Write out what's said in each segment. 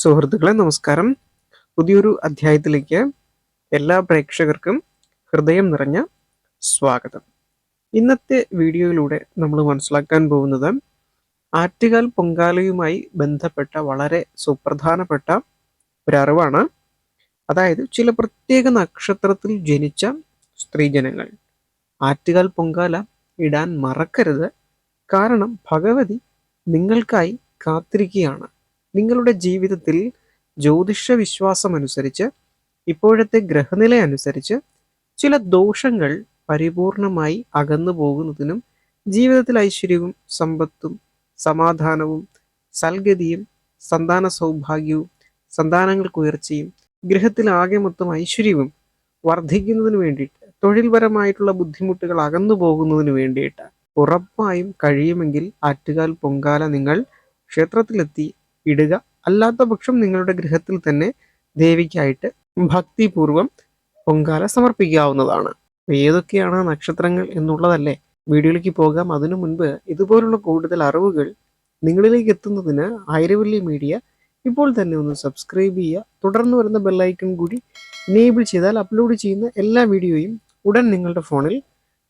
സുഹൃത്തുക്കളെ നമസ്കാരം. പുതിയൊരു അധ്യായത്തിലേക്ക് എല്ലാ പ്രേക്ഷകർക്കും ഹൃദയം നിറഞ്ഞ സ്വാഗതം. ഇന്നത്തെ വീഡിയോയിലൂടെ നമ്മൾ മനസ്സിലാക്കാൻ പോകുന്നത് ആറ്റുകാൽ പൊങ്കാലയുമായി ബന്ധപ്പെട്ട വളരെ സുപ്രധാനപ്പെട്ട ഒരറിവാണ് അതായത് ചില പ്രത്യേക നക്ഷത്രത്തിൽ ജനിച്ച സ്ത്രീജനങ്ങൾ. ആറ്റുകാൽ പൊങ്കാല ഇടാൻ മറക്കരുത്. കാരണം ഭഗവതി നിങ്ങൾക്കായി കാത്തിരിക്കുകയാണ്. നിങ്ങളുടെ ജീവിതത്തിൽ ജ്യോതിഷ വിശ്വാസം അനുസരിച്ച് ഇപ്പോഴത്തെ ഗ്രഹനില അനുസരിച്ച് ചില ദോഷങ്ങൾ പരിപൂർണമായി അകന്നു പോകുന്നതിനും ജീവിതത്തിൽ ഐശ്വര്യവും സമ്പത്തും സമാധാനവും സൽഗതിയും സന്താന സൗഭാഗ്യവും സന്താനങ്ങൾക്ക് ഉയർച്ചയും ഗൃഹത്തിൽ ആകെ മൊത്തം ഐശ്വര്യവും വർദ്ധിക്കുന്നതിന് വേണ്ടിയിട്ട് തൊഴിൽപരമായിട്ടുള്ള ബുദ്ധിമുട്ടുകൾ അകന്നു പോകുന്നതിന് വേണ്ടിയിട്ട് ഉറപ്പായും കഴിയുമെങ്കിൽ ആറ്റുകാൽ പൊങ്കാല നിങ്ങൾ ക്ഷേത്രത്തിലെത്തി ഇടുക. അല്ലാത്ത പക്ഷം നിങ്ങളുടെ ഗൃഹത്തിൽ തന്നെ ദേവിക്കായിട്ട് ഭക്തിപൂർവം പൊങ്കാല സമർപ്പിക്കാവുന്നതാണ്. ഏതൊക്കെയാണ് നക്ഷത്രങ്ങൾ എന്നുള്ളതല്ലേ? വീഡിയോയിലേക്ക് പോകാം. അതിനു മുൻപ് ഇതുപോലുള്ള കൂടുതൽ അറിവുകൾ നിങ്ങളിലേക്ക് എത്തുന്നതിന് ആയിരവല്ലി മീഡിയ ഇപ്പോൾ തന്നെ ഒന്ന് സബ്സ്ക്രൈബ് ചെയ്യുക. തുടർന്ന് വരുന്ന ബെല്ലൈക്കൺ കൂടി എനേബിൾ ചെയ്താൽ അപ്ലോഡ് ചെയ്യുന്ന എല്ലാ വീഡിയോയും ഉടൻ നിങ്ങളുടെ ഫോണിൽ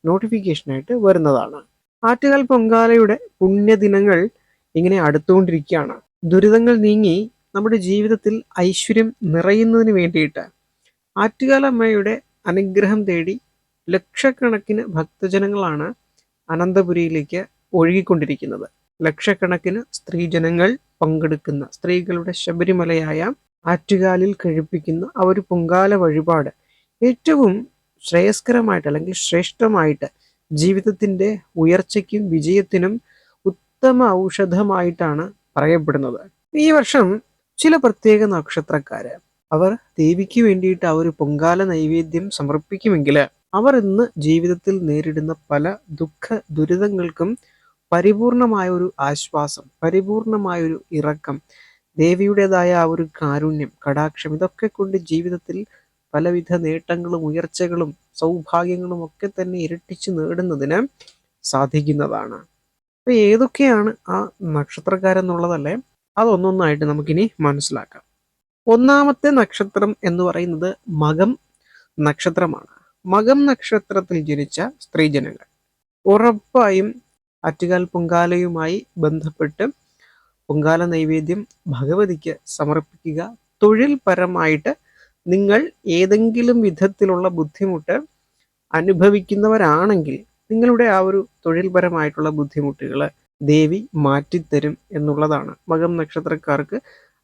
നോട്ടിഫിക്കേഷനായിട്ട് വരുന്നതാണ്. ആറ്റുകാൽ പൊങ്കാലയുടെ പുണ്യദിനങ്ങൾ ഇങ്ങനെ അടുത്തുകൊണ്ടിരിക്കുകയാണ്. ദുരിതങ്ങൾ നീങ്ങി നമ്മുടെ ജീവിതത്തിൽ ഐശ്വര്യം നിറയുന്നതിന് വേണ്ടിയിട്ട് ആറ്റുകാലമ്മയുടെ അനുഗ്രഹം തേടി ലക്ഷക്കണക്കിന് ഭക്തജനങ്ങളാണ് അനന്തപുരിയിലേക്ക് ഒഴുകിക്കൊണ്ടിരിക്കുന്നത്. ലക്ഷക്കണക്കിന് സ്ത്രീജനങ്ങൾ പങ്കെടുക്കുന്ന സ്ത്രീകളുടെ ശബരിമലയായ ആറ്റുകാലിൽ കഴിപ്പിക്കുന്ന ആ ഒരു പൊങ്കാല വഴിപാട് ഏറ്റവും ശ്രേയസ്കരമായിട്ട് അല്ലെങ്കിൽ ശ്രേഷ്ഠമായിട്ട് ജീവിതത്തിന്റെ ഉയർച്ചയ്ക്കും വിജയത്തിനും ഉത്തമ ഔഷധമായിട്ടാണ് പറയപ്പെടുന്നത്. ഈ വർഷം ചില പ്രത്യേക നക്ഷത്രക്കാര് അവർ ദേവിക്ക് വേണ്ടിയിട്ട് ആ ഒരു പൊങ്കാല നൈവേദ്യം സമർപ്പിക്കുമെങ്കിൽ അവർ ഇന്ന് ജീവിതത്തിൽ നേരിടുന്ന പല ദുഃഖ ദുരിതങ്ങൾക്കും പരിപൂർണമായ ഒരു ആശ്വാസം പരിപൂർണമായ ഒരു ഇറക്കം ദേവിയുടേതായ ആ ഒരു കാരുണ്യം കടാക്ഷം ഇതൊക്കെ കൊണ്ട് ജീവിതത്തിൽ പലവിധ നേട്ടങ്ങളും ഉയർച്ചകളും സൗഭാഗ്യങ്ങളും ഒക്കെ തന്നെ ഇരട്ടിച്ച് നേടുന്നതിന് സാധിക്കുന്നതാണ്. അപ്പൊ ഏതൊക്കെയാണ് ആ നക്ഷത്രക്കാരെന്നുള്ളതല്ലേ അതൊന്നൊന്നായിട്ട് നമുക്കിനി മനസ്സിലാക്കാം. ഒന്നാമത്തെ നക്ഷത്രം എന്ന് പറയുന്നത് മകം നക്ഷത്രമാണ്. മകം നക്ഷത്രത്തിൽ ജനിച്ച സ്ത്രീജനങ്ങൾ. ഉറപ്പായും ആറ്റുകാൽ പൊങ്കാലയുമായി ബന്ധപ്പെട്ട് പൊങ്കാല നൈവേദ്യം ഭഗവതിക്ക് സമർപ്പിക്കുക. തൊഴിൽ പരമായിട്ട് നിങ്ങൾ ഏതെങ്കിലും വിധത്തിലുള്ള ബുദ്ധിമുട്ട് അനുഭവിക്കുന്നവരാണെങ്കിൽ നിങ്ങളുടെ ആ ഒരു തൊഴിൽപരമായിട്ടുള്ള ബുദ്ധിമുട്ടുകൾ ദേവി മാറ്റിത്തരും എന്നുള്ളതാണ്. മകം നക്ഷത്രക്കാർക്ക്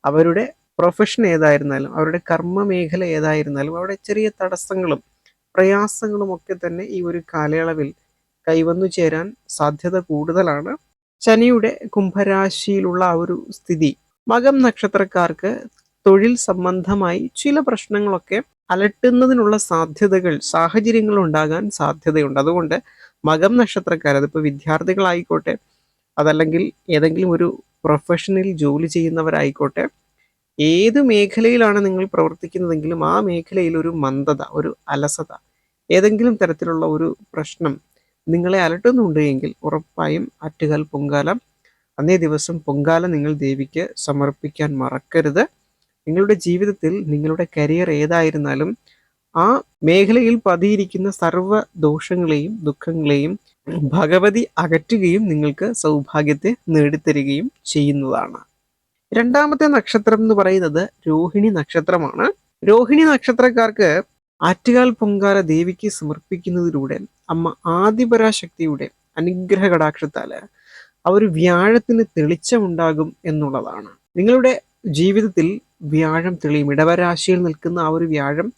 അവരുടെ പ്രൊഫഷൻ ഏതായിരുന്നാലും അവരുടെ കർമ്മ മേഖല ഏതായിരുന്നാലും അവിടെ ചെറിയ തടസ്സങ്ങളും പ്രയാസങ്ങളും ഒക്കെ തന്നെ ഈ ഒരു കാലയളവിൽ കൈവന്നു ചേരാൻ സാധ്യത കൂടുതലാണ്. ശനിയുടെ കുംഭരാശിയിലുള്ള ആ ഒരു സ്ഥിതി. മകം നക്ഷത്രക്കാർക്ക് തൊഴിൽ സംബന്ധമായി ചില പ്രശ്നങ്ങളൊക്കെ അലട്ടുന്നതിനുള്ള സാധ്യതകൾ സാഹചര്യങ്ങൾ ഉണ്ടാകാൻ സാധ്യതയുണ്ട്. അതുകൊണ്ട് മകം നക്ഷത്രക്കാർ അതിപ്പോൾ വിദ്യാർത്ഥികളായിക്കോട്ടെ അതല്ലെങ്കിൽ ഏതെങ്കിലും ഒരു പ്രൊഫഷനിൽ ജോലി ചെയ്യുന്നവരായിക്കോട്ടെ ഏത് മേഖലയിലാണ് നിങ്ങൾ പ്രവർത്തിക്കുന്നതെങ്കിലും ആ മേഖലയിൽ ഒരു മന്ദത ഒരു അലസത ഏതെങ്കിലും തരത്തിലുള്ള ഒരു പ്രശ്നം നിങ്ങളെ അലട്ടുന്നുണ്ട് എങ്കിൽ ഉറപ്പായും ആറ്റുകാൽ പൊങ്കാല അന്നേ ദിവസം പൊങ്കാല നിങ്ങൾ ദേവിക്ക് സമർപ്പിക്കാൻ മറക്കരുത്. നിങ്ങളുടെ ജീവിതത്തിൽ നിങ്ങളുടെ കരിയർ ഏതായിരുന്നാലും ആ മേഖലയിൽ പതിയിരിക്കുന്ന സർവ ദോഷങ്ങളെയും ദുഃഖങ്ങളെയും ഭഗവതി അകറ്റുകയും നിങ്ങൾക്ക് സൗഭാഗ്യത്തെ നേടിത്തരികയും ചെയ്യുന്നതാണ്. രണ്ടാമത്തെ നക്ഷത്രം എന്ന് പറയുന്നത് രോഹിണി നക്ഷത്രമാണ്. രോഹിണി നക്ഷത്രക്കാർക്ക് ആറ്റുകാൽ പൊങ്കാല ദേവിക്ക് സമർപ്പിക്കുന്നതിലൂടെ അമ്മ ആദിപരാശക്തിയുടെ അനുഗ്രഹ കടാക്ഷത്താൽ അവർ വ്യാഴത്തിന് തെളിച്ചമുണ്ടാകും എന്നുള്ളതാണ്. നിങ്ങളുടെ ജീവിതത്തിൽ വ്യാഴം തെളിയും. ഇടവരാശിയിൽ നിൽക്കുന്ന ആ ഒരു വ്യാഴം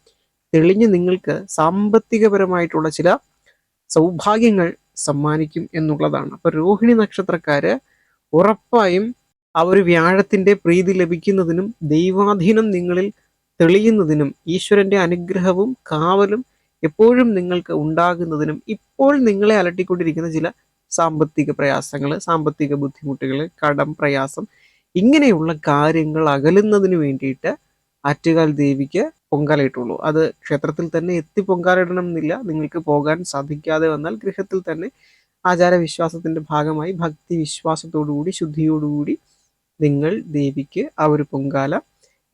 തെളിഞ്ഞ് നിങ്ങൾക്ക് സാമ്പത്തികപരമായിട്ടുള്ള ചില സൗഭാഗ്യങ്ങൾ സമ്മാനിക്കും എന്നുള്ളതാണ്. അപ്പൊ രോഹിണി നക്ഷത്രക്കാര് ഉറപ്പായും ആ ഒരു വ്യാഴത്തിന്റെ പ്രീതി ലഭിക്കുന്നതിനും ദൈവാധീനം നിങ്ങളിൽ തെളിയുന്നതിനും ഈശ്വരന്റെ അനുഗ്രഹവും കാവലും എപ്പോഴും നിങ്ങൾക്ക് ഉണ്ടാകുന്നതിനും ഇപ്പോൾ നിങ്ങളെ അലട്ടിക്കൊണ്ടിരിക്കുന്ന ചില സാമ്പത്തിക പ്രയാസങ്ങൾ സാമ്പത്തിക ബുദ്ധിമുട്ടുകൾ കടം പ്രയാസം ഇങ്ങനെയുള്ള കാര്യങ്ങൾ അകലുന്നതിന് വേണ്ടിയിട്ട് ആറ്റുകാൽ ദേവിക്ക് പൊങ്കാലയിട്ടുള്ളൂ. അത് ക്ഷേത്രത്തിൽ തന്നെ എത്തി പൊങ്കാലയിടണം എന്നില്ല നിങ്ങൾക്ക് പോകാൻ സാധിക്കാതെ വന്നാൽ ഗൃഹത്തിൽ തന്നെ ആചാരവിശ്വാസത്തിന്റെ ഭാഗമായി ഭക്തി വിശ്വാസത്തോടുകൂടി ശുദ്ധിയോടുകൂടി നിങ്ങൾ ദേവിക്ക് ആ ഒരു പൊങ്കാല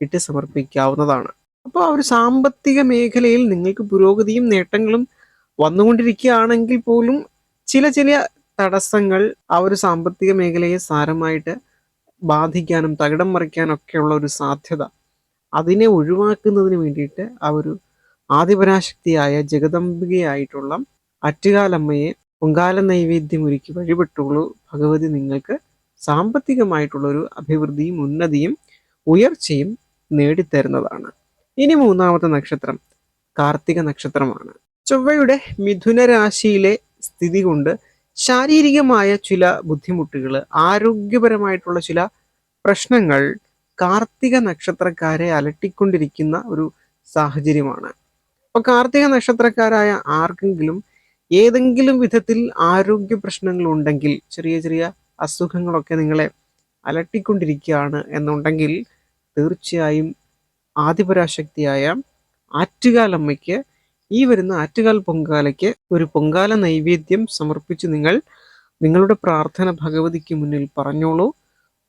ഇട്ട് സമർപ്പിക്കാവുന്നതാണ്. അപ്പോൾ ആ ഒരു സാമ്പത്തിക മേഖലയിൽ നിങ്ങൾക്ക് പുരോഗതിയും നേട്ടങ്ങളും വന്നുകൊണ്ടിരിക്കുകയാണെങ്കിൽ പോലും ചില ചില തടസ്സങ്ങൾ ആ ഒരു സാമ്പത്തിക മേഖലയെ സാരമായിട്ട് ബാധിക്കാനും തകിടം മറിക്കാനും ഒക്കെയുള്ള ഒരു സാധ്യത അതിനെ ഒഴിവാക്കുന്നതിന് വേണ്ടിയിട്ട് ആ ഒരു ആദിപരാശക്തിയായ ജഗദംബികയായിട്ടുള്ള അറ്റുകാലമ്മയെ പൊങ്കാല നൈവേദ്യം ഒരുക്കി വഴിപെട്ടുള്ളൂ. ഭഗവതി നിങ്ങൾക്ക് സാമ്പത്തികമായിട്ടുള്ളൊരു അഭിവൃദ്ധിയും ഉന്നതിയും ഉയർച്ചയും നേടിത്തരുന്നതാണ്. ഇനി മൂന്നാമത്തെ നക്ഷത്രം കാർത്തിക നക്ഷത്രമാണ്. ചൊവ്വയുടെ മിഥുന രാശിയിലെ സ്ഥിതി കൊണ്ട് ശാരീരികമായ ചില ബുദ്ധിമുട്ടുകൾ ആരോഗ്യപരമായിട്ടുള്ള ചില പ്രശ്നങ്ങൾ കാർത്തിക നക്ഷത്രക്കാരെ അലട്ടിക്കൊണ്ടിരിക്കുന്ന ഒരു സാഹചര്യമാണ്. അപ്പോൾ കാർത്തിക നക്ഷത്രക്കാരായ ആർക്കെങ്കിലും ഏതെങ്കിലും വിധത്തിൽ ആരോഗ്യ പ്രശ്നങ്ങൾ ഉണ്ടെങ്കിൽ ചെറിയ ചെറിയ അസുഖങ്ങളൊക്കെ നിങ്ങളെ അലട്ടിക്കൊണ്ടിരിക്കുകയാണ് എന്നുണ്ടെങ്കിൽ തീർച്ചയായും ആദിപരാശക്തിയായ ആറ്റുകാലമ്മയ്ക്ക് ഈ വരുന്ന ആറ്റുകാൽ പൊങ്കാലയ്ക്ക് ഒരു പൊങ്കാല നൈവേദ്യം സമർപ്പിച്ച് നിങ്ങൾ നിങ്ങളുടെ പ്രാർത്ഥന ഭഗവതിക്ക് മുന്നിൽ പറഞ്ഞോളൂ.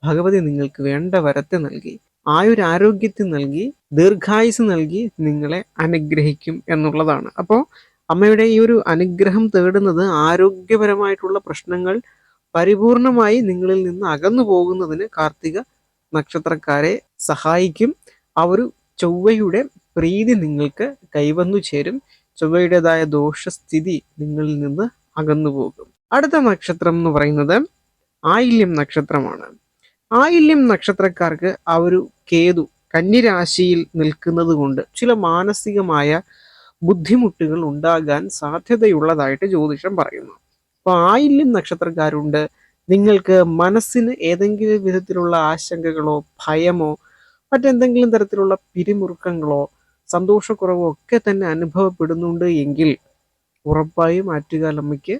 ഭഗവതി നിങ്ങൾക്ക് വേണ്ട വരത്തെ നൽകി ആയുരാരോഗ്യത്തെ നൽകി ദീർഘായുസ് നൽകി നിങ്ങളെ അനുഗ്രഹിക്കും എന്നുള്ളതാണ്. അപ്പോൾ അമ്മയുടെ ഈ ഒരു അനുഗ്രഹം തേടുന്നത് ആരോഗ്യപരമായിട്ടുള്ള പ്രശ്നങ്ങൾ പരിപൂർണമായി നിങ്ങളിൽ നിന്ന് അകന്നു പോകുന്നതിന് കാർത്തിക നക്ഷത്രക്കാരെ സഹായിക്കും. ആ ഒരു ചൊവ്വയുടെ പ്രീതി നിങ്ങൾക്ക് കൈവന്നു ചേരും. ചൊവ്വയുടേതായ ദോഷസ്ഥിതി നിങ്ങളിൽ നിന്ന് അകന്നു പോകും. അടുത്ത നക്ഷത്രം എന്ന് പറയുന്നത് ആയില്യം നക്ഷത്രമാണ്. ആയില്യം നക്ഷത്രക്കാർക്ക് ആ ഒരു കേതു കന്നിരാശിയിൽ നിൽക്കുന്നത് കൊണ്ട് ചില മാനസികമായ ബുദ്ധിമുട്ടുകൾ ഉണ്ടാകാൻ സാധ്യതയുള്ളതായിട്ട് ജ്യോതിഷം പറയുന്നു. അപ്പോൾ ആയില്യം നക്ഷത്രക്കാരുണ്ട്. നിങ്ങൾക്ക് മനസ്സിന് ഏതെങ്കിലും വിധത്തിലുള്ള ആശങ്കകളോ ഭയമോ മറ്റെന്തെങ്കിലും തരത്തിലുള്ള പിരിമുറുക്കങ്ങളോ സന്തോഷക്കുറവോ ഒക്കെ തന്നെ അനുഭവപ്പെടുന്നുണ്ട് എങ്കിൽ ഉറപ്പായും ആറ്റുകാലമ്മയ്ക്ക്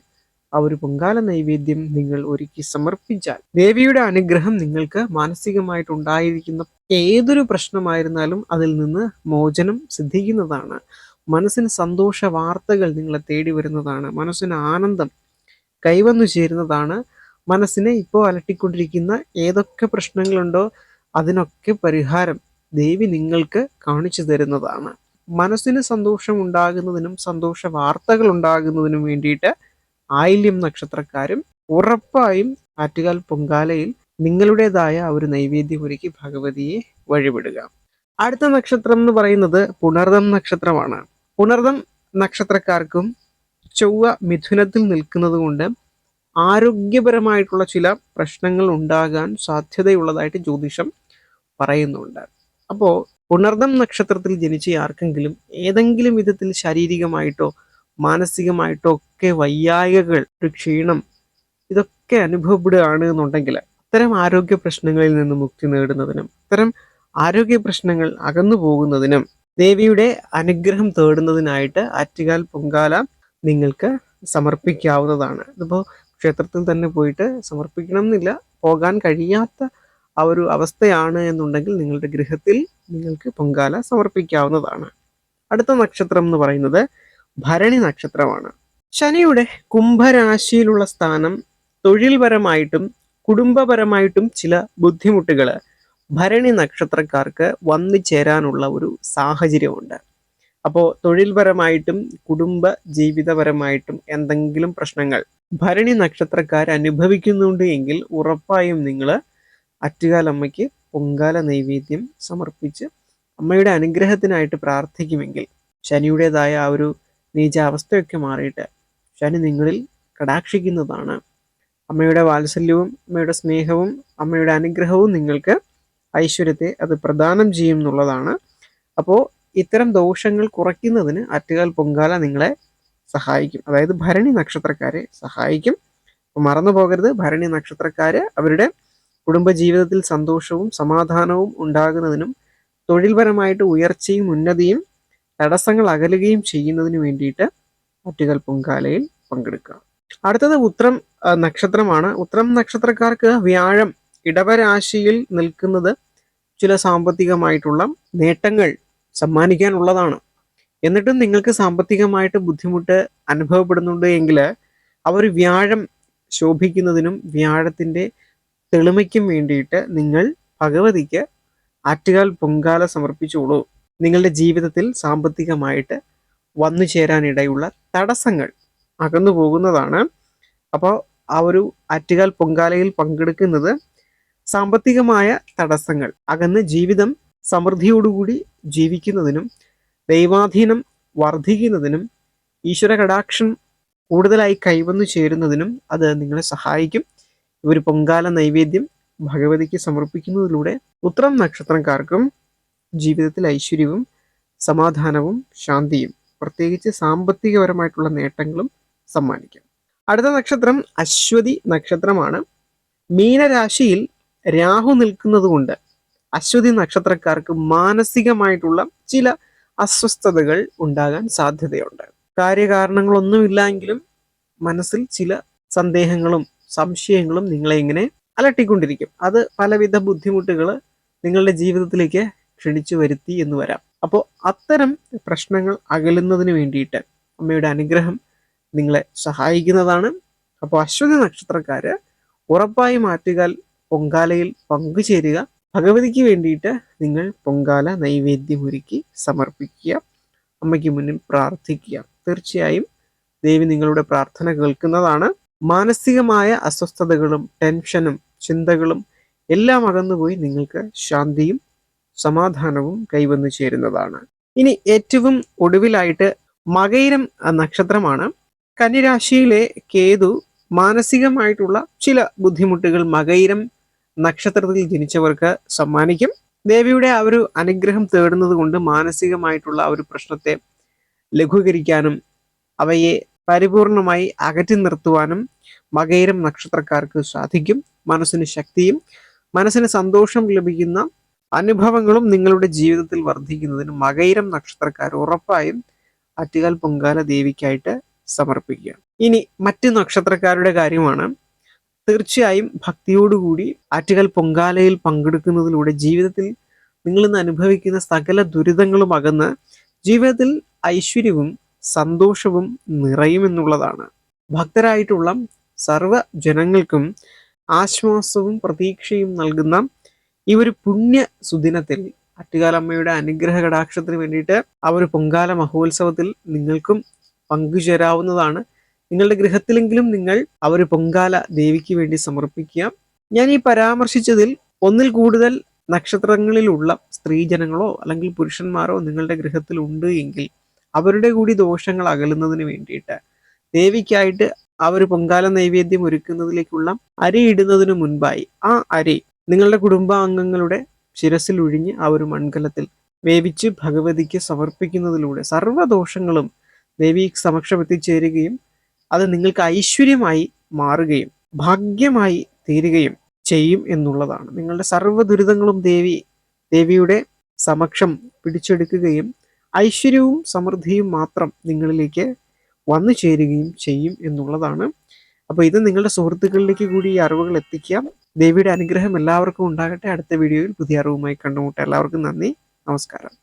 ആ ഒരു പൊങ്കാല നൈവേദ്യം നിങ്ങൾ ഒരുക്കി സമർപ്പിച്ചാൽ ദേവിയുടെ അനുഗ്രഹം നിങ്ങൾക്ക് മാനസികമായിട്ട് ഉണ്ടായിരിക്കുന്ന ഏതൊരു പ്രശ്നമായിരുന്നാലും അതിൽ നിന്ന് മോചനം സിദ്ധിക്കുന്നതാണ്. മനസ്സിന് സന്തോഷ വാർത്തകൾ നിങ്ങളെ തേടി വരുന്നതാണ്. മനസ്സിന് ആനന്ദം കൈവന്നു ചേരുന്നതാണ്. മനസ്സിനെ ഇപ്പോൾ അലട്ടിക്കൊണ്ടിരിക്കുന്ന ഏതൊക്കെ പ്രശ്നങ്ങളുണ്ടോ അതിനൊക്കെ പരിഹാരം ദേവി നിങ്ങൾക്ക് കാണിച്ചു തരുന്നതാണ്. മനസ്സിന് സന്തോഷം ഉണ്ടാകുന്നതിനും സന്തോഷ വാർത്തകൾ ഉണ്ടാകുന്നതിനും വേണ്ടിയിട്ട് ആയില്യം നക്ഷത്രക്കാരും ഉറപ്പായും ആറ്റുകാൽ പൊങ്കാലയിൽ നിങ്ങളുടേതായ ഒരു നൈവേദ്യം ഒരുക്കി ഭഗവതിയെ വഴിവിടുക. അടുത്ത നക്ഷത്രം എന്ന് പറയുന്നത് പുണർദം നക്ഷത്രമാണ്. പുണർദം നക്ഷത്രക്കാർക്കും ചൊവ്വ മിഥുനത്തിൽ നിൽക്കുന്നത് കൊണ്ട് ആരോഗ്യപരമായിട്ടുള്ള ചില പ്രശ്നങ്ങൾ ഉണ്ടാകാൻ സാധ്യതയുള്ളതായിട്ട് ജ്യോതിഷം പറയുന്നുണ്ട്. അപ്പോൾ പുണർദം നക്ഷത്രത്തിൽ ജനിച്ച ആർക്കെങ്കിലും ഏതെങ്കിലും വിധത്തിൽ ശാരീരികമായിട്ടോ മാനസികമായിട്ടോ ഒക്കെ വയ്യായകൾ ഒരു ക്ഷീണം ഇതൊക്കെ അനുഭവപ്പെടുകയാണ് എന്നുണ്ടെങ്കിൽ അത്തരം ആരോഗ്യ പ്രശ്നങ്ങളിൽ നിന്ന് മുക്തി നേടുന്നതിനും അത്തരം ആരോഗ്യ പ്രശ്നങ്ങൾ അകന്നു പോകുന്നതിനും ദേവിയുടെ അനുഗ്രഹം തേടുന്നതിനായിട്ട് ആറ്റുകാൽ പൊങ്കാല നിങ്ങൾക്ക് സമർപ്പിക്കാവുന്നതാണ്. ഇതിപ്പോൾ ക്ഷേത്രത്തിൽ തന്നെ പോയിട്ട് സമർപ്പിക്കണം എന്നില്ല പോകാൻ കഴിയാത്ത ആ ഒരു അവസ്ഥയാണ് എന്നുണ്ടെങ്കിൽ നിങ്ങളുടെ ഗൃഹത്തിൽ നിങ്ങൾക്ക് പൊങ്കാല സമർപ്പിക്കാവുന്നതാണ്. അടുത്ത നക്ഷത്രം എന്ന് പറയുന്നത് ഭരണി നക്ഷത്രമാണ്. ശനിയുടെ കുംഭരാശിയിലുള്ള സ്ഥാനം തൊഴിൽപരമായിട്ടും കുടുംബപരമായിട്ടും ചില ബുദ്ധിമുട്ടുകൾ ഭരണി നക്ഷത്രക്കാർക്ക് വന്നു ചേരാനുള്ള ഒരു സാഹചര്യമുണ്ട്. അപ്പോൾ തൊഴിൽപരമായിട്ടും കുടുംബ ജീവിതപരമായിട്ടും എന്തെങ്കിലും പ്രശ്നങ്ങൾ ഭരണി നക്ഷത്രക്കാർ അനുഭവിക്കുന്നുണ്ട് എങ്കിൽ ഉറപ്പായും നിങ്ങൾ അറ്റുകാലമ്മയ്ക്ക് പൊങ്കാല നൈവേദ്യം സമർപ്പിച്ച് അമ്മയുടെ അനുഗ്രഹത്തിനായിട്ട് പ്രാർത്ഥിക്കുമെങ്കിൽ ശനിയുടേതായ ആ ഒരു നീചാവസ്ഥയൊക്കെ മാറിയിട്ട് ശനി നിങ്ങളിൽ കടാക്ഷിക്കുന്നതാണ്. അമ്മയുടെ വാത്സല്യവും അമ്മയുടെ സ്നേഹവും അമ്മയുടെ അനുഗ്രഹവും നിങ്ങൾക്ക് ഐശ്വര്യത്തെ അത് പ്രദാനം ചെയ്യും എന്നുള്ളതാണ്. അപ്പോൾ ഇത്തരം ദോഷങ്ങൾ കുറയ്ക്കുന്നതിന് ആറ്റുകാൽ പൊങ്കാല നിങ്ങളെ സഹായിക്കും. അതായത് ഭരണി നക്ഷത്രക്കാരെ സഹായിക്കും. മറന്നു പോകരുത്. ഭരണി നക്ഷത്രക്കാർ അവരുടെ കുടുംബജീവിതത്തിൽ സന്തോഷവും സമാധാനവും ഉണ്ടാകുന്നതിനും തൊഴിൽപരമായിട്ട് ഉയർച്ചയും ഉന്നതിയും തടസ്സങ്ങൾ അകലുകയും ചെയ്യുന്നതിന് വേണ്ടിയിട്ട് ആറ്റുകാൽ പൊങ്കാലയിൽ പങ്കെടുക്കുക. അടുത്തത് ഉത്രം നക്ഷത്രമാണ്. ഉത്രം നക്ഷത്രക്കാർക്ക് വ്യാഴം ഇടവരാശിയിൽ നിൽക്കുന്നത് ചില സാമ്പത്തികമായിട്ടുള്ള നേട്ടങ്ങൾ സമ്മാനിക്കാനുള്ളതാണ്. എന്നിട്ടും നിങ്ങൾക്ക് സാമ്പത്തികമായിട്ട് ബുദ്ധിമുട്ട് അനുഭവപ്പെടുന്നുണ്ട് എങ്കിൽ അവർ വ്യാഴം ശോഭിക്കുന്നതിനും വ്യാഴത്തിന്റെ തെളിമയ്ക്കും വേണ്ടിയിട്ട് നിങ്ങൾ ഭഗവതിക്ക് ആറ്റുകാൽ പൊങ്കാല സമർപ്പിച്ചോളൂ. നിങ്ങളുടെ ജീവിതത്തിൽ സാമ്പത്തികമായിട്ട് വന്നു ചേരാനിടയുള്ള തടസ്സങ്ങൾ അകന്നു പോകുന്നതാണ്. അപ്പോൾ ആ ഒരു ആറ്റുകാൽ പൊങ്കാലയിൽ പങ്കെടുക്കുന്നത് സാമ്പത്തികമായ തടസ്സങ്ങൾ അകന്ന് ജീവിതം സമൃദ്ധിയോടുകൂടി ജീവിക്കുന്നതിനും ദൈവാധീനം വർദ്ധിക്കുന്നതിനും ഈശ്വര കടാക്ഷം കൂടുതലായി കൈവന്നു ചേരുന്നതിനും അത് നിങ്ങളെ സഹായിക്കും. ഒരു പൊങ്കാല നൈവേദ്യം ഭഗവതിക്ക് സമർപ്പിക്കുന്നതിലൂടെ ഉത്രം നക്ഷത്രക്കാർക്കും ജീവിതത്തിൽ ഐശ്വര്യവും സമാധാനവും ശാന്തിയും പ്രത്യേകിച്ച് സാമ്പത്തികപരമായിട്ടുള്ള നേട്ടങ്ങളും സമ്മാനിക്കും. അടുത്ത നക്ഷത്രം അശ്വതി നക്ഷത്രമാണ്. മീനരാശിയിൽ രാഹു നിൽക്കുന്നത് കൊണ്ട് അശ്വതി നക്ഷത്രക്കാർക്ക് മാനസികമായിട്ടുള്ള ചില അസ്വസ്ഥതകൾ ഉണ്ടാകാൻ സാധ്യതയുണ്ട്. കാര്യകാരണങ്ങളൊന്നുമില്ലെങ്കിലും മനസ്സിൽ ചില സന്ദേഹങ്ങളും സംശയങ്ങളും നിങ്ങളെ ഇങ്ങനെ അലട്ടിക്കൊണ്ടിരിക്കും. അത് പലവിധ ബുദ്ധിമുട്ടുകൾ നിങ്ങളുടെ ജീവിതത്തിലേക്ക് ക്ഷണിച്ചു വരുത്തി എന്ന് വരാം. അപ്പോൾ അത്തരം പ്രശ്നങ്ങൾ അകലുന്നതിന് വേണ്ടിയിട്ട് അമ്മയുടെ അനുഗ്രഹം നിങ്ങളെ സഹായിക്കുന്നതാണ്. അപ്പോൾ അശ്വതി നക്ഷത്രക്കാർ ഉറപ്പായി മാറ്റുകാൽ പൊങ്കാലയിൽ പങ്കുചേരുക. ഭഗവതിക്ക് വേണ്ടിയിട്ട് നിങ്ങൾ പൊങ്കാല നൈവേദ്യം ഒരുക്കി സമർപ്പിക്കുക. അമ്മയ്ക്ക് മുന്നിൽ പ്രാർത്ഥിക്കുക. തീർച്ചയായും ദേവി നിങ്ങളുടെ പ്രാർത്ഥന കേൾക്കുന്നതാണ്. മാനസികമായ അസ്വസ്ഥതകളും ടെൻഷനും ചിന്തകളും എല്ലാം അകന്നുപോയി നിങ്ങൾക്ക് ശാന്തിയും സമാധാനവും കൈവന്നു ചേരുന്നതാണ്. ഇനി ഏറ്റവും ഒടുവിലായിട്ട് മകയിരം നക്ഷത്രമാണ്. കന്നിരാശിയിലെ കേതു മാനസികമായിട്ടുള്ള ചില ബുദ്ധിമുട്ടുകൾ മകയിരം നക്ഷത്രത്തിൽ ജനിച്ചവർക്ക് സമ്മാനിക്കും. ദേവിയുടെ ആ ഒരു അനുഗ്രഹം തേടുന്നത് കൊണ്ട് മാനസികമായിട്ടുള്ള ഒരു പ്രശ്നത്തെ ലഘൂകരിക്കാനും അവയെ പരിപൂർണമായി അകറ്റി നിർത്തുവാനും മകയിരം നക്ഷത്രക്കാർക്ക് സാധിക്കും. മനസ്സിന് ശക്തിയും മനസ്സിന് സന്തോഷം ലഭിക്കുന്ന അനുഭവങ്ങളും നിങ്ങളുടെ ജീവിതത്തിൽ വർദ്ധിക്കുന്നതിന് മകയിരം നക്ഷത്രക്കാർ ഉറപ്പായും ആറ്റുകാൽ പൊങ്കാല ദേവിക്കായിട്ട് സമർപ്പിക്കുക. ഇനി മറ്റ് നക്ഷത്രക്കാരുടെ കാര്യമാണ്. തീർച്ചയായും ഭക്തിയോടുകൂടി ആറ്റുകാൽ പൊങ്കാലയിൽ പങ്കെടുക്കുന്നതിലൂടെ ജീവിതത്തിൽ നിങ്ങൾ ഇന്ന് അനുഭവിക്കുന്ന സകല ദുരിതങ്ങളും അകന്ന് ജീവിതത്തിൽ ഐശ്വര്യവും സന്തോഷവും നിറയുമെന്നുള്ളതാണ് ഭക്തരായിട്ടുള്ള സർവ ജനങ്ങൾക്കും ആശ്വാസവും പ്രതീക്ഷയും നൽകുന്ന ഈ ഒരു പുണ്യ സുദിനത്തിൽ അറ്റുകാലമ്മയുടെ അനുഗ്രഹ കടാക്ഷത്തിന് വേണ്ടിയിട്ട് ആ ഒരു പൊങ്കാല മഹോത്സവത്തിൽ നിങ്ങൾക്കും പങ്കുചേരാവുന്നതാണ്. നിങ്ങളുടെ ഗൃഹത്തിലെങ്കിലും നിങ്ങൾ ആ ഒരു പൊങ്കാല ദേവിക്ക് വേണ്ടി സമർപ്പിക്കുക. ഞാൻ ഈ പരാമർശിച്ചതിൽ ഒന്നിൽ കൂടുതൽ നക്ഷത്രങ്ങളിലുള്ള സ്ത്രീജനങ്ങളോ അല്ലെങ്കിൽ പുരുഷന്മാരോ നിങ്ങളുടെ ഗൃഹത്തിൽ ഉണ്ട് എങ്കിൽ അവരുടെ കൂടി ദോഷങ്ങൾ അകലുന്നതിന് വേണ്ടിയിട്ട് ദേവിക്കായിട്ട് ആ ഒരു പൊങ്കാല നൈവേദ്യം ഒരുക്കുന്നതിലേക്കുള്ള അരി ഇടുന്നതിന് മുൻപായി ആ അരി നിങ്ങളുടെ കുടുംബാംഗങ്ങളുടെ ശിരസിൽ ഒഴിഞ്ഞ് ആ ഒരു മൺകലത്തിൽ വേവിച്ച് ഭഗവതിക്ക് സമർപ്പിക്കുന്നതിലൂടെ സർവദോഷങ്ങളും ദേവി സമക്ഷം എത്തിച്ചേരുകയും അത് നിങ്ങൾക്ക് ഐശ്വര്യമായി മാറുകയും ഭാഗ്യമായി തീരുകയും ചെയ്യും എന്നുള്ളതാണ്. നിങ്ങളുടെ സർവ ദുരിതങ്ങളും ദേവി ദേവിയുടെ സമക്ഷം പിടിച്ചെടുക്കുകയും ഐശ്വര്യവും സമൃദ്ധിയും മാത്രം നിങ്ങളിലേക്ക് വന്നു ചേരുകയും ചെയ്യും എന്നുള്ളതാണ്. അപ്പോൾ ഇത് നിങ്ങളുടെ സുഹൃത്തുക്കളിലേക്ക് കൂടി ഈ അറിവുകൾ എത്തിക്കാം. ദേവിയുടെ അനുഗ്രഹം എല്ലാവർക്കും ഉണ്ടാകട്ടെ. അടുത്ത വീഡിയോയിൽ പുതിയ അറിവുമായി കണ്ടുമുട്ടാം. എല്ലാവർക്കും നന്ദി. നമസ്കാരം.